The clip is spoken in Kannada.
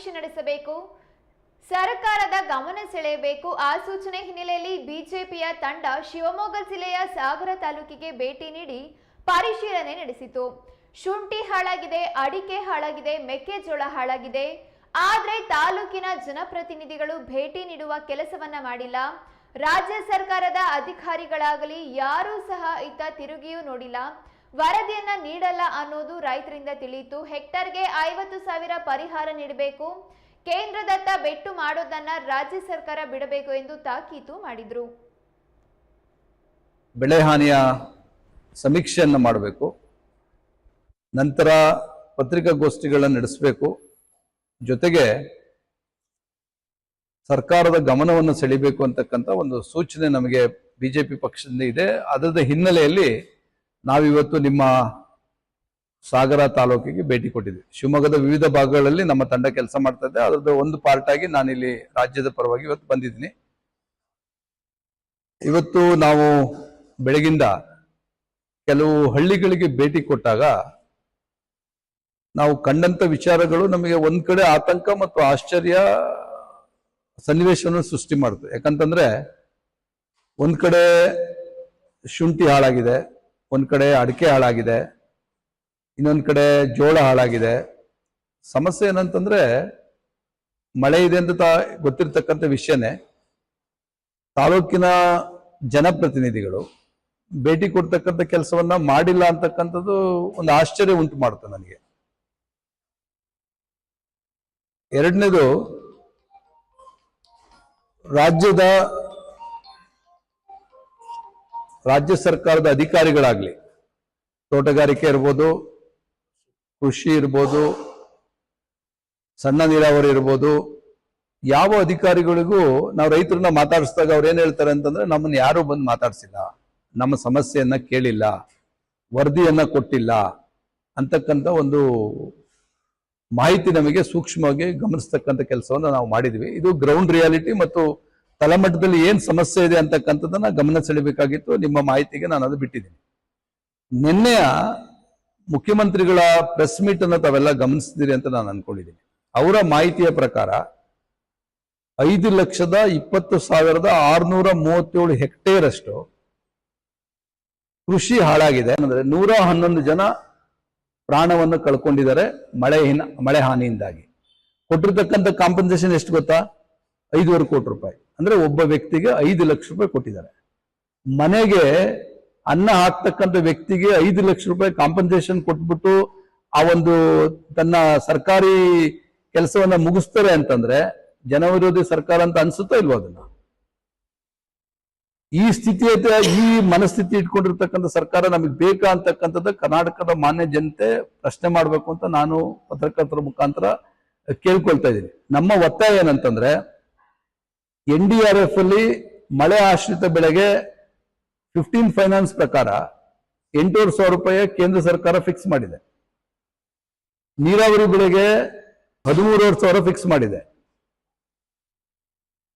ಸಮೀಕ್ಷೆ ನಡೆಸಬೇಕು. ಸರ್ಕಾರದ ಗಮನ ಸೆಳೆಯಬೇಕು. ಆ ಸೂಚನೆ ಹಿನ್ನೆಲೆಯಲ್ಲಿ ಬಿಜೆಪಿಯ ತಂಡ ಶಿವಮೊಗ್ಗ ಜಿಲ್ಲೆಯ ಸಾಗರ ತಾಲೂಕಿಗೆ ಭೇಟಿ ನೀಡಿ ಪರಿಶೀಲನೆ ನಡೆಸಿತು. ಶುಂಠಿ ಹಾಳಾಗಿದೆ, ಅಡಿಕೆ ಹಾಳಾಗಿದೆ, ಮೆಕ್ಕೆಜೋಳ ಹಾಳಾಗಿದೆ. ಆದರೆ ತಾಲೂಕಿನ ಜನಪ್ರತಿನಿಧಿಗಳು ಭೇಟಿ ನೀಡುವ ಕೆಲಸವನ್ನ ಮಾಡಿಲ್ಲ. ರಾಜ್ಯ ಸರ್ಕಾರದ ಅಧಿಕಾರಿಗಳಾಗಲಿ ಯಾರೂ ಸಹ ಇತ್ತ ತಿರುಗಿಯೂ ನೋಡಿಲ್ಲ. ವರದಿಯನ್ನ ನೀಡಲ್ಲ ಅನ್ನೋದು ರೈತರಿಂದ ತಿಳಿಯಿತು. ಹೆಕ್ಟರ್ಗೆ ಐವತ್ತು ಸಾವಿರ ಪರಿಹಾರ ನೀಡಬೇಕು. ಕೇಂದ್ರದತ್ತ ಬೆಟ್ಟು ಮಾಡೋದನ್ನ ರಾಜ್ಯ ಸರ್ಕಾರ ಬಿಡಬೇಕು ಎಂದು ತಾಕೀತು ಮಾಡಿದ್ರು. ಬೆಳೆ ಹಾನಿಯ ಸಮೀಕ್ಷೆಯನ್ನು ಮಾಡಬೇಕು. ನಂತರ ಪತ್ರಿಕಾಗೋಷ್ಠಿಗಳನ್ನು ನಡೆಸಬೇಕು. ಜೊತೆಗೆ ಸರ್ಕಾರದ ಗಮನವನ್ನು ಸೆಳಿಬೇಕು ಅಂತಕ್ಕಂಥ ಒಂದು ಸೂಚನೆ ನಮಗೆ ಬಿಜೆಪಿ ಪಕ್ಷದಿಂದ ಇದೆ. ಅದರ ಹಿನ್ನೆಲೆಯಲ್ಲಿ ನಾವಿವತ್ತು ನಿಮ್ಮ ಸಾಗರ ತಾಲೂಕಿಗೆ ಭೇಟಿ ಕೊಟ್ಟಿದ್ವಿ. ಶಿವಮೊಗ್ಗದ ವಿವಿಧ ಭಾಗಗಳಲ್ಲಿ ನಮ್ಮ ತಂಡ ಕೆಲಸ ಮಾಡ್ತಾ ಇದೆ. ಅದರದ್ದು ಒಂದು ಪಾರ್ಟ್ ಆಗಿ ನಾನಿಲ್ಲಿ ರಾಜ್ಯದ ಪರವಾಗಿ ಇವತ್ತು ಬಂದಿದ್ದೀನಿ. ಇವತ್ತು ನಾವು ಬೆಳಗಿಂದ ಕೆಲವು ಹಳ್ಳಿಗಳಿಗೆ ಭೇಟಿ ಕೊಟ್ಟಾಗ ನಾವು ಕಂಡಂತ ವಿಚಾರಗಳು ನಮಗೆ ಒಂದ್ ಕಡೆ ಆತಂಕ ಮತ್ತು ಆಶ್ಚರ್ಯ ಸನ್ನಿವೇಶವನ್ನು ಸೃಷ್ಟಿ ಮಾಡ್ತು ಯಾಕಂತಂದ್ರೆ ಒಂದ್ ಕಡೆ ಶುಂಠಿ ಹಾಳಾಗಿದೆ. ಒಂದ್ ಕಡೆ ಅಡಿಕೆ ಹಾಳಾಗಿದೆ, ಇನ್ನೊಂದು ಕಡೆ ಜೋಳ ಹಾಳಾಗಿದೆ. ಸಮಸ್ಯೆ ಏನಂತಂದ್ರೆ ಮಳೆ ಇದೆ ಅಂತ ತಾ- ಗೊತ್ತಿರ್ತಕ್ಕಂಥ ವಿಷಯನೇ. ತಾಲೂಕಿನ ಜನಪ್ರತಿನಿಧಿಗಳು ಭೇಟಿ ಕೊಡ್ತಕ್ಕಂಥ ಕೆಲಸವನ್ನ ಮಾಡಿಲ್ಲ ಅಂತಕ್ಕಂಥದ್ದು ಒಂದು ಆಶ್ಚರ್ಯ ಉಂಟು ಮಾಡುತ್ತೆ ನನಗೆ. ಎರಡನೇದು ರಾಜ್ಯದ ರಾಜ್ಯ ಸರ್ಕಾರದ ಅಧಿಕಾರಿಗಳಾಗ್ಲಿ. ತೋಟಗಾರಿಕೆ ಇರ್ಬೋದು, ಕೃಷಿ ಇರ್ಬೋದು, ಸಣ್ಣ ನೀರಾವರಿ ಇರ್ಬೋದು, ಯಾವ ಅಧಿಕಾರಿಗಳಿಗೂ ನಾವು ರೈತರನ್ನ ಮಾತಾಡಿಸಿದಾಗ ಅವ್ರು ಏನು ಹೇಳ್ತಾರೆ ಅಂತಂದ್ರೆ, ನಮ್ಮನ್ನು ಯಾರು ಬಂದು ಮಾತಾಡಿಸಿಲ್ಲ. ನಮ್ಮ ಸಮಸ್ಯೆಯನ್ನ ಕೇಳಿಲ್ಲ. ವರದಿಯನ್ನ ಕೊಟ್ಟಿಲ್ಲ. ಅಂತಕ್ಕಂಥ ಒಂದು ಮಾಹಿತಿ ನಮಗೆ ಸೂಕ್ಷ್ಮವಾಗಿ ಗಮನಿಸ್ತಕ್ಕಂಥ ಕೆಲಸವನ್ನು ನಾವು ಮಾಡಿದ್ವಿ. ಇದು ಗ್ರೌಂಡ್ ರಿಯಾಲಿಟಿ ಮತ್ತು ತಳಮಟ್ಟದಲ್ಲಿ ಏನ್ ಸಮಸ್ಯೆ ಇದೆ ಅಂತಕ್ಕಂಥದ್ದನ್ನ ಗಮನ ಸೆಳೆಬೇಕಾಗಿತ್ತು. ನಿಮ್ಮ ಮಾಹಿತಿಗೆ ನಾನು ಅದು ಬಿಟ್ಟಿದ್ದೀನಿ. ನಿನ್ನೆಯ ಮುಖ್ಯಮಂತ್ರಿಗಳ ಪ್ರೆಸ್ ಮೀಟ್ ಅನ್ನು ತಾವೆಲ್ಲ ಗಮನಿಸಿದಿರಿ ಅಂತ ನಾನು ಅನ್ಕೊಂಡಿದ್ದೀನಿ. ಅವರ ಮಾಹಿತಿಯ ಪ್ರಕಾರ ಐದು ಲಕ್ಷದ ಇಪ್ಪತ್ತು ಸಾವಿರದ ಆರ್ನೂರ ಮೂವತ್ತೇಳು ಹೆಕ್ಟೇರ್ ಅಷ್ಟು ಕೃಷಿ ಹಾಳಾಗಿದೆ. ಅಂದ್ರೆ ನೂರ ಹನ್ನೊಂದು ಜನ ಪ್ರಾಣವನ್ನು ಕಳ್ಕೊಂಡಿದ್ದಾರೆ ಮಳೆ ಮಳೆ ಹಾನಿಯಿಂದಾಗಿ. ಕೊಟ್ಟಿರ್ತಕ್ಕಂಥ ಕಾಂಪನ್ಸೇಷನ್ ಎಷ್ಟು ಗೊತ್ತಾ? ಐದೂವರೆ ಕೋಟಿ ರೂಪಾಯಿ. ಅಂದ್ರೆ ಒಬ್ಬ ವ್ಯಕ್ತಿಗೆ ಐದು ಲಕ್ಷ ರೂಪಾಯಿ ಕೊಟ್ಟಿದ್ದಾರೆ. ಮನೆಗೆ ಅನ್ನ ಹಾಕ್ತಕ್ಕಂಥ ವ್ಯಕ್ತಿಗೆ ಐದು ಲಕ್ಷ ರೂಪಾಯಿ ಕಾಂಪನ್ಸೇಷನ್ ಕೊಟ್ಬಿಟ್ಟು ಆ ಒಂದು ತನ್ನ ಸರ್ಕಾರಿ ಕೆಲಸವನ್ನ ಮುಗಿಸ್ತಾರೆ ಅಂತಂದ್ರೆ ಜನವಿರೋಧಿ ಸರ್ಕಾರ ಅಂತ ಅನ್ಸುತ್ತೋ ಇಲ್ವೋ ಅದನ್ನ? ಈ ಸ್ಥಿತಿ ಈ ಮನಸ್ಥಿತಿ ಇಟ್ಕೊಂಡಿರ್ತಕ್ಕಂಥ ಸರ್ಕಾರ ನಮಗೆ ಬೇಕಾ ಅಂತಕ್ಕಂಥದ್ದು ಕರ್ನಾಟಕದ ಮಾನ್ಯ ಜನತೆ ಪ್ರಶ್ನೆ ಮಾಡಬೇಕು ಅಂತ ನಾನು ಪತ್ರಕರ್ತರ ಮುಖಾಂತರ ಕೇಳ್ಕೊಳ್ತಾ ಇದ್ದೀನಿ. ನಮ್ಮ ಒತ್ತಾಯ ಏನಂತಂದ್ರೆ ಎನ್ ಡಿ ಆರ್ ಎಫ್ ಅಲ್ಲಿ ಮಳೆ ಆಶ್ರಿತ ಬೆಳೆಗೆ ಫಿಫ್ಟೀನ್ ಫೈನಾನ್ಸ್ ಪ್ರಕಾರ ಎಂಟೂವರೆ ಸಾವಿರ ರೂಪಾಯಿ ಕೇಂದ್ರ ಸರ್ಕಾರ ಫಿಕ್ಸ್ ಮಾಡಿದೆ. ನೀರಾವರಿ ಬೆಳೆಗೆ ಹದಿಮೂರುವರೆ ಸಾವಿರ ಫಿಕ್ಸ್ ಮಾಡಿದೆ.